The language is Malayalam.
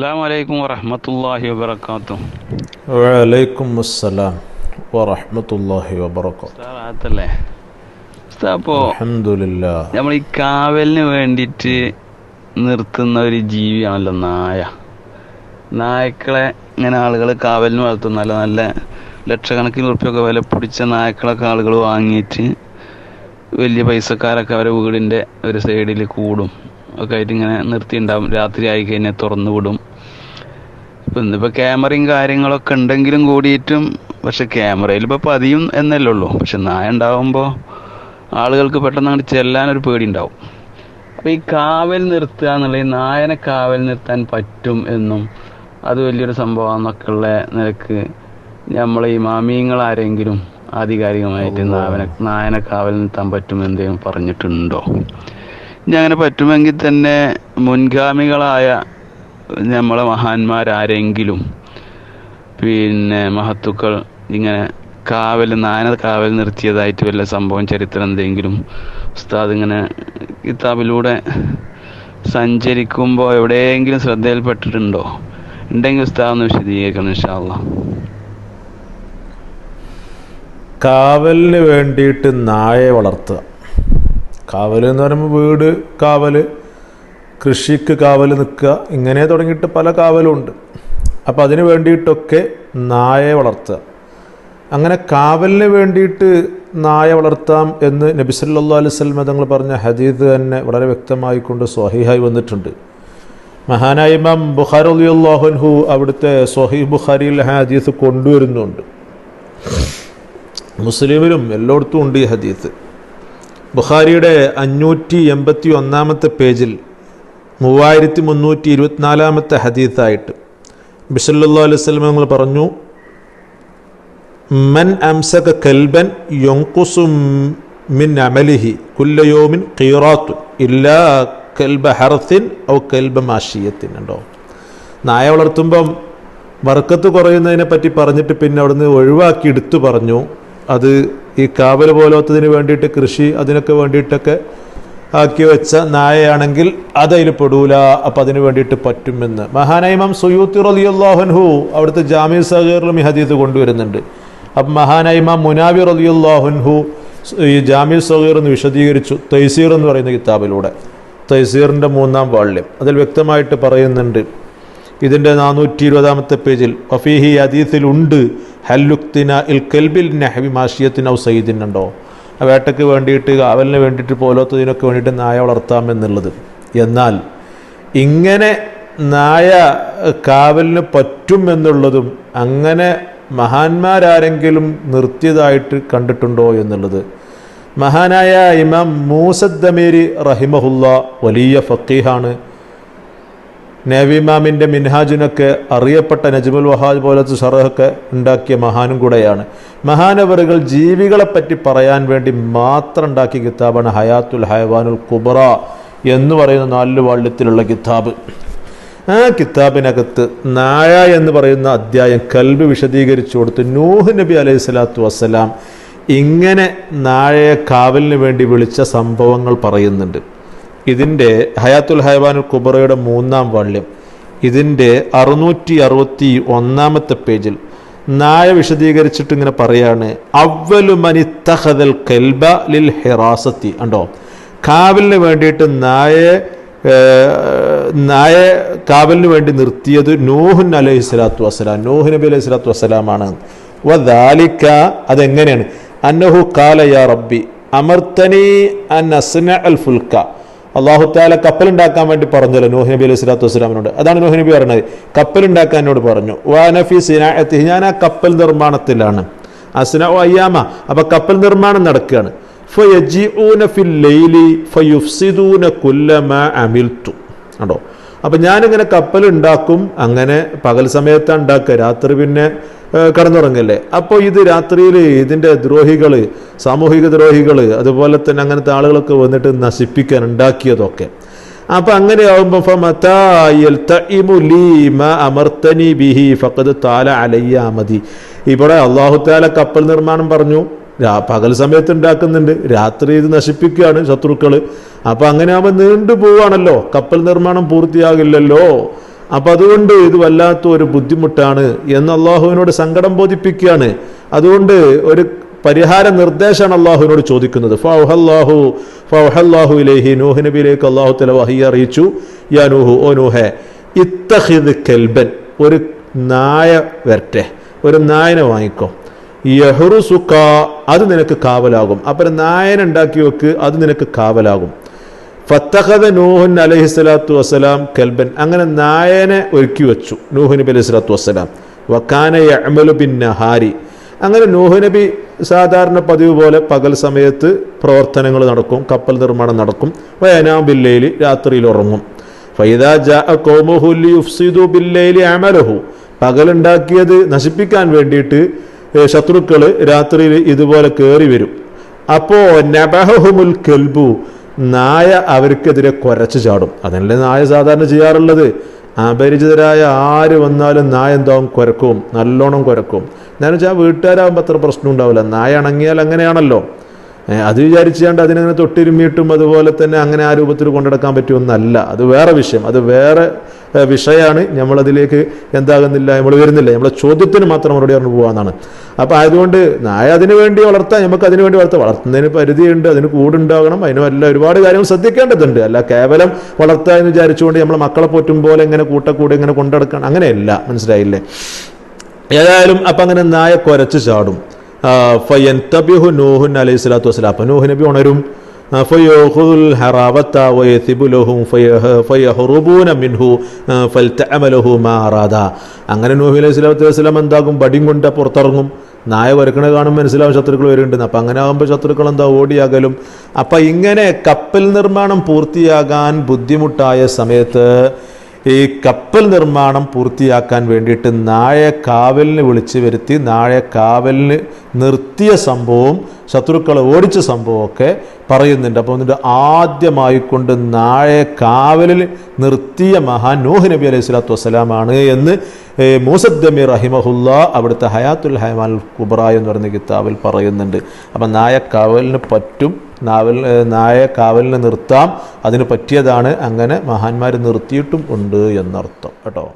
അസ്സാം വലൈക്കും വറഹമത്തല്ലാഹി വബർക്കാത്തു വലൈക്കും അസ്സലാം വറഹ്മത്തുള്ളാഹി വബറകാതുഹു റാത്തല്ലേ അപ്പോൾ നമ്മൾ ഈ കാവലിന് വേണ്ടിയിട്ട് നിർത്തുന്ന ഒരു ജീവിയാണല്ലോ നായ. നായ്ക്കളെ ഇങ്ങനെ ആളുകൾ കാവലിന് വളർത്തും. നല്ല നല്ല ലക്ഷക്കണക്കിന് ഉറുപ്പ്യൊക്കെ വില പിടിച്ച നായ്ക്കളൊക്കെ ആളുകൾ വാങ്ങിയിട്ട് വലിയ പൈസക്കാരൊക്കെ അവരെ വീടിന്റെ ഒരു സൈഡിൽ കൂടും. ഒക്കെ ആയിട്ട് ഇങ്ങനെ നിർത്തിയിട്ടുണ്ടാവും രാത്രി ആയി കഴിഞ്ഞാൽ തുറന്നു വിടും. ഇപ്പം ഇന്നിപ്പോൾ ക്യാമറയും കാര്യങ്ങളൊക്കെ ഉണ്ടെങ്കിലും കൂടിയിട്ടും പക്ഷെ ക്യാമറയിൽ ഇപ്പോൾ പതിയും എന്നല്ലേ ഉള്ളൂ. പക്ഷെ നായ ഉണ്ടാവുമ്പോൾ ആളുകൾക്ക് പെട്ടെന്ന് അങ്ങോട്ട് ചെല്ലാനൊരു പേടി ഉണ്ടാവും അപ്പോൾ ഈ കാവൽ നിർത്തുക എന്നുള്ള ഈ നായനെ കാവൽ നിർത്താൻ പറ്റും എന്നും അത് വലിയൊരു സംഭവമാണെന്നൊക്കെ ഉള്ള നിലയ്ക്ക് നമ്മൾ ഈ മാമീങ്ങൾ ആരെങ്കിലും ആധികാരികമായിട്ട് നായനെ നായനെ കാവൽ നിർത്താൻ പറ്റും എന്തെങ്കിലും പറഞ്ഞിട്ടുണ്ടോ? ഇനി അങ്ങനെ പറ്റുമെങ്കിൽ തന്നെ മുൻഗാമികളായ നമ്മളെ മഹാന്മാരാരെങ്കിലും പിന്നെ മഹത്തുക്കൾ ഇങ്ങനെ കാവൽ നാന കാവൽ നിർത്തിയതായിട്ട് വല്ല സംഭവം ചരിത്രം എന്തെങ്കിലും ഉസ്താദ് ഇങ്ങനെ കിതാബിലൂടെ സഞ്ചരിക്കുമ്പോൾ എവിടെയെങ്കിലും ശ്രദ്ധയിൽപ്പെട്ടിട്ടുണ്ടോ? ഉണ്ടെങ്കിൽ ഉസ്താദ് ഒന്ന് വിശദീകരിക്കണം ഇൻഷാല്ല കാവലിന് വേണ്ടിയിട്ട് നായെ വളർത്തുക. കാവൽ എന്ന് പറയുമ്പോൾ വീട് കാവൽ കൃഷിക്ക് കാവൽ നിൽക്കുക ഇങ്ങനെ തുടങ്ങിയിട്ട് പല കാവലുണ്ട് അപ്പോൾ അതിന് വേണ്ടിയിട്ടൊക്കെ നായയെ വളർത്തുക. അങ്ങനെ കാവലിന് വേണ്ടിയിട്ട് നായ വളർത്താം എന്ന് നബി സല്ലല്ലാഹു അലൈഹി വസല്ലം തങ്ങൾ പറഞ്ഞ ഹദീദ് തന്നെ വളരെ വ്യക്തമായി കൊണ്ട് സ്വഹീഹായി വന്നിട്ടുണ്ട്. മഹാനായ ഇമാം അൻഹു അവിടുത്തെ സ്വഹീഹ് ബുഖാരിയിൽ ഹദീസ് കൊണ്ടുവരുന്നുണ്ട്. മുസ്ലിമിലും എല്ലായിടത്തും ഉണ്ട് ഈ ഹദീസ്. ബുഖാരിയുടെ അഞ്ഞൂറ്റി എൺപത്തി ഒന്നാമത്തെ പേജിൽ മൂവായിരത്തി മുന്നൂറ്റി ഇരുപത്തിനാലാമത്തെ ഹദീസായിട്ട് ബിസല്ലാ അലൈഹി സ്വലം ഞങ്ങൾ പറഞ്ഞു മൻ അംസക കൽബൻ യൊങ്കുസു മിൻ അമലിഹി കുല്ലയോമിൻ കീറാത്തു ഇല്ലാ കൽബ ഹറത്തിൻ ഔ കൽബ മാഷിയത്തിൻ ഉണ്ടോ? നായ വളർത്തുമ്പം വർക്കത്ത് കുറയുന്നതിനെ പറ്റി പറഞ്ഞിട്ട് പിന്നെ അവിടുന്ന് ഒഴിവാക്കി എടുത്തു പറഞ്ഞു. അത് ഈ കാവൽ പോലത്തതിന് വേണ്ടിയിട്ട് കൃഷി അതിനൊക്കെ വേണ്ടിയിട്ടൊക്കെ ആക്കി വെച്ച നായയാണെങ്കിൽ അതതിൽ പെടൂല. അപ്പം അതിന് വേണ്ടിയിട്ട് പറ്റുമെന്ന്. മഹാനൈമം സുയൂത്തി റലിയുല്ലാഹുൻഹു അവിടുത്തെ ജാമ്യ സഹീറിലും ഈ ഹദീത്ത് കൊണ്ടുവരുന്നുണ്ട്. അപ്പം മഹാനൈമാം മുനാബി അള്ളാഹുൻഹു ഈ ജാമ്യ സഹീർ എന്ന് വിശദീകരിച്ചു. തൈസീർ എന്ന് പറയുന്ന കിതാബിലൂടെ. തൈസീറിന്റെ മൂന്നാം വാള്യം. അതിൽ വ്യക്തമായിട്ട് പറയുന്നുണ്ട്. ഇതിന്റെ നാനൂറ്റി ഇരുപതാമത്തെ പേജിൽ വഫീഹി അദീത്തിലുണ്ട് ഹല്ലുക്തിന ഇൽ കെൽബിൽ നഹബി മാഷിയത്തിന് സയ്യിദിനുണ്ടോ വേട്ടയ്ക്ക് വേണ്ടിയിട്ട് കാവലിന് വേണ്ടിയിട്ട് പോലത്തതിനൊക്കെ വേണ്ടിയിട്ട് നായ വളർത്താമെന്നുള്ളത് എന്നാൽ ഇങ്ങനെ നായ കാവലിന് പറ്റും എന്നുള്ളതും അങ്ങനെ മഹാന്മാരാരെങ്കിലും നിർത്തിയതായിട്ട് കണ്ടിട്ടുണ്ടോ എന്നുള്ളത്. മഹാനായ ഇമാം മൂസദ്ദമീരി റഹിമഹുല്ല വലിയ ഫക്കീഹാണ് നേവിമാമിന്റെ മിൻഹാജിനൊക്കെ അറിയപ്പെട്ട നജ്മുൽ വഹാജ് പോലത്തെ ഷറഹൊക്കെ ഉണ്ടാക്കിയ മഹാനും കൂടെയാണ്. മഹാനവറുകൾ ജീവികളെപ്പറ്റി പറയാൻ വേണ്ടി മാത്രം ഉണ്ടാക്കിയ കിതാബാണ് ഹയാത്തുൽ ഹയവാനുൽ കുബറ എന്ന് പറയുന്ന നാല് വാള്യത്തിലുള്ള കിതാബ്. ആ കിതാബിനകത്ത് നായ എന്ന് പറയുന്ന അധ്യായം കൽബ് വിശദീകരിച്ചു കൊടുത്ത് നൂഹ് നബി അലൈഹി സ്വലാത്തു വസ്സലാം ഇങ്ങനെ നായയെ കാവലിന് വേണ്ടി വിളിച്ച സംഭവങ്ങൾ പറയുന്നുണ്ട്. ഇതിന്റെ ഹയാത്തുൽ ഹൈവാനുൽ കുബറയുടെ മൂന്നാം വാള്യം ഇതിന്റെ അറുന്നൂറ്റി അറുപത്തി ഒന്നാമത്തെ പേജിൽ നായ വിശദീകരിച്ചിട്ട് ഇങ്ങനെ പറയാണ് അവലു മനി തഹദൽ കെൽബ ലിൽ ഹെറാസത്തി ഉണ്ടോ കാവലിന് വേണ്ടിയിട്ട് നായയെ നായ കാവലിന് വേണ്ടി നിർത്തിയത് നൂഹുൻ അലൈഹി സ്വലാത്തു വസ്സലാം നൂഹ് നബി അലൈഹി സ്വലാത്തു വസ്സലാമാണ്. വദാലിക്ക അതെങ്ങനെയാണ്? അന്നഹു കാല യാ റബ്ബി അമർത്തനി അൻ അസ്ന അൽ ഫുൽക്ക. അള്ളാഹു താല കപ്പലുണ്ടാക്കാൻ വേണ്ടി പറഞ്ഞല്ലോ നൂഹ് നബി അലൈഹി സ്വലാത്തു വസ്സലാമിനോട് അതാണ് നൂഹ് നബി പറഞ്ഞത്. കപ്പലുണ്ടാക്കാൻ എന്നോട് പറഞ്ഞു. വാനഫി സിനായത്തി ഞാൻ ആ കപ്പൽ നിർമ്മാണത്തിലാണ്. അസ്ന ഓ അയ്യാമ അപ്പൊ കപ്പൽ നിർമ്മാണം നടക്കുകയാണ്. ഫയജിഊന ഫിൽ ലൈലി കണ്ടോ? അപ്പം ഞാനിങ്ങനെ കപ്പൽ ഉണ്ടാക്കും അങ്ങനെ പകൽ സമയത്താണ് ഉണ്ടാക്കുക. രാത്രി പിന്നെ കടന്നുറങ്ങല്ലേ? അപ്പോൾ ഇത് രാത്രിയിൽ ഇതിന്റെ ദ്രോഹികൾ സാമൂഹിക ദ്രോഹികൾ അതുപോലെ തന്നെ അങ്ങനത്തെ ആളുകളൊക്കെ വന്നിട്ട് നശിപ്പിക്കാൻ ഉണ്ടാക്കിയതൊക്കെ. അപ്പം അങ്ങനെ ആകുമ്പോൾ അമർത്തനി ബിഹി താല അലയ്യ ഇവിടെ അള്ളാഹു താല കപ്പൽ നിർമ്മാണം പറഞ്ഞു. പകൽ സമയത്ത് ഉണ്ടാക്കുന്നുണ്ട്. രാത്രി ഇത് നശിപ്പിക്കുകയാണ് ശത്രുക്കൾ അപ്പം അങ്ങനെ ആകുമ്പോൾ നീണ്ടു പോവാണല്ലോ. കപ്പൽ നിർമ്മാണം പൂർത്തിയാകില്ലല്ലോ. അപ്പം അതുകൊണ്ട് ഇത് വല്ലാത്ത ഒരു ബുദ്ധിമുട്ടാണ് എന്ന് അള്ളാഹുവിനോട് സങ്കടം ബോധിപ്പിക്കുകയാണ്. അതുകൊണ്ട് ഒരു പരിഹാര നിർദ്ദേശമാണ് അള്ളാഹുവിനോട് ചോദിക്കുന്നത്. ഫൗഹല്ലാഹു ഫൗഹല്ലാഹു ഇലേഹി നൂഹ്. നബിയിലേക്ക് അള്ളാഹു തല വഹി അറിയിച്ചു. യാ നൂഹു ഓ നൂഹെ ഇത്തഹിദ് കെൽബൻ ഒരു നായ വരട്ടെ ഒരു നായനെ വാങ്ങിക്കോ. യഹ്റുസുക്ക അത് നിനക്ക് കാവലാകും. അപ്പം നായനുണ്ടാക്കി വെക്ക് അത് നിനക്ക് കാവലാകും. ഫത്തഹദ നൂഹുൻ അലഹി സ്വലാത്തു വസ്സലാം കൽബൻ. അങ്ങനെ നായനെ ഒരുക്കി വെച്ചു നൂഹു നബി അലൈഹി സ്വലാത്തു വസ്സലാം. വക്കാന അമലു ബിൻ നഹാരി. അങ്ങനെ നൂഹു നബി സാധാരണ പതിവ് പോലെ പകൽ സമയത്ത് പ്രവർത്തനങ്ങൾ നടക്കും കപ്പൽ നിർമ്മാണം നടക്കും. വയനാം ബില്ലയിൽ രാത്രിയിൽ ഉറങ്ങും. ഫൈദാ ലിയുഫ്സിദു ബില്ലൈലി അമലഹു. പകലുണ്ടാക്കിയത് നശിപ്പിക്കാൻ വേണ്ടിയിട്ട് ശത്രുക്കൾ രാത്രിയിൽ ഇതുപോലെ കയറി വരും. അപ്പോൾ നബഹുമുൽ കെൽബു നായ അവർക്കെതിരെ കുരച്ചു ചാടും. അതല്ലേ നായ സാധാരണ ചെയ്യാറുള്ളത്? അപരിചിതരായ ആര് വന്നാലും നായ എന്താവും? കുരക്കും. നല്ലോണം കുരക്കും. എന്നാലും വെച്ചാൽ വീട്ടുകാരാകുമ്പോൾ അത്ര പ്രശ്നം ഉണ്ടാവില്ല നായ അണങ്ങിയാൽ അങ്ങനെയാണല്ലോ. അത് വിചാരിച്ചാണ്ട് അതിനങ്ങനെ തൊട്ടിരുമ്മിയിട്ടും അതുപോലെ തന്നെ അങ്ങനെ ആ രൂപത്തിൽ കൊണ്ടെടുക്കാൻ പറ്റുമെന്നല്ല. അത് വേറെ വിഷയം. അത് വേറെ വിഷയമാണ് നമ്മളതിലേക്ക് എന്താകുന്നില്ല നമ്മൾ വരുന്നില്ല. നമ്മളെ ചോദ്യത്തിന് മാത്രം മറുപടി പറഞ്ഞു പോകാന്നാണ് അപ്പോൾ ആയതുകൊണ്ട് നായ അതിന് വേണ്ടി വളർത്താം നമുക്ക് അതിന് വേണ്ടി വളർത്താം. വളർത്തുന്നതിന് പരിധിയുണ്ട് അതിന് കൂടുണ്ടാകണം. അതിനും എല്ലാം ഒരുപാട് കാര്യങ്ങൾ ശ്രദ്ധിക്കേണ്ടതുണ്ട്. അല്ല കേവലം വളർത്തുക എന്ന് വിചാരിച്ചുകൊണ്ട് നമ്മൾ മക്കളെ പോറ്റും പോലെ ഇങ്ങനെ കൂട്ടക്കൂടെ ഇങ്ങനെ കൊണ്ടെടുക്കണം അങ്ങനെയല്ല. മനസ്സിലായില്ലേ? ഏതായാലും അപ്പം അങ്ങനെ നായ കുരച്ച് ചാടും. ആ, ഫയൻതബിഹു നൂഹുൻ അലൈഹി സ്വലാത്തു വസ്സലാം. അപ്പം നൂഹ് നബി ഉണരും. മിൻഹു ഫൽതഅമലഹു അങ്ങനെ നൂഹ് അലൈഹി സ്വലാത്തു വസ്സലാം എന്താകും? ബടിയും കൊണ്ട് പുറത്തിറങ്ങും. നായ വരക്കണ കാണും മനസ്സിലാവും ശത്രുക്കൾ വരുന്നുണ്ട് അപ്പം അങ്ങനെ ആകുമ്പോൾ ശത്രുക്കൾ എന്താ ഓടിയാകലും അപ്പം ഇങ്ങനെ കപ്പൽ നിർമ്മാണം പൂർത്തിയാകാൻ ബുദ്ധിമുട്ടായ സമയത്ത് ഈ കപ്പൽ നിർമ്മാണം പൂർത്തിയാക്കാൻ വേണ്ടിയിട്ട് നായ കാവലിന് വിളിച്ചു വരുത്തി നായ കാവലിന് നിർത്തിയ സംഭവവും ശത്രുക്കളെ ഓടിച്ച സംഭവമൊക്കെ പറയുന്നുണ്ട്. അപ്പോൾ എന്നിട്ട് ആദ്യമായിക്കൊണ്ട് നായ കാവലിൽ നിർത്തിയ മഹാൻ നൂഹ് നബി അലൈഹി സ്വലാത്തു വസ്സലാമാണ് എന്ന് മൂസദ്ദമി റഹിമഹുല്ല അവിടുത്തെ ഹയാത്തുൽ ഹൈമാൽ കുബ്ര എന്ന് പറയുന്ന കിതാബിൽ പറയുന്നുണ്ട്. അപ്പം നായ കാവലിന് പറ്റും നാവൽ നായ കാവലിനെ നിർത്താം. അതിന് പറ്റിയതാണ് അങ്ങനെ മഹാന്മാർ നിർത്തിയിട്ടും ഉണ്ട് എന്നർത്ഥം. കേട്ടോ?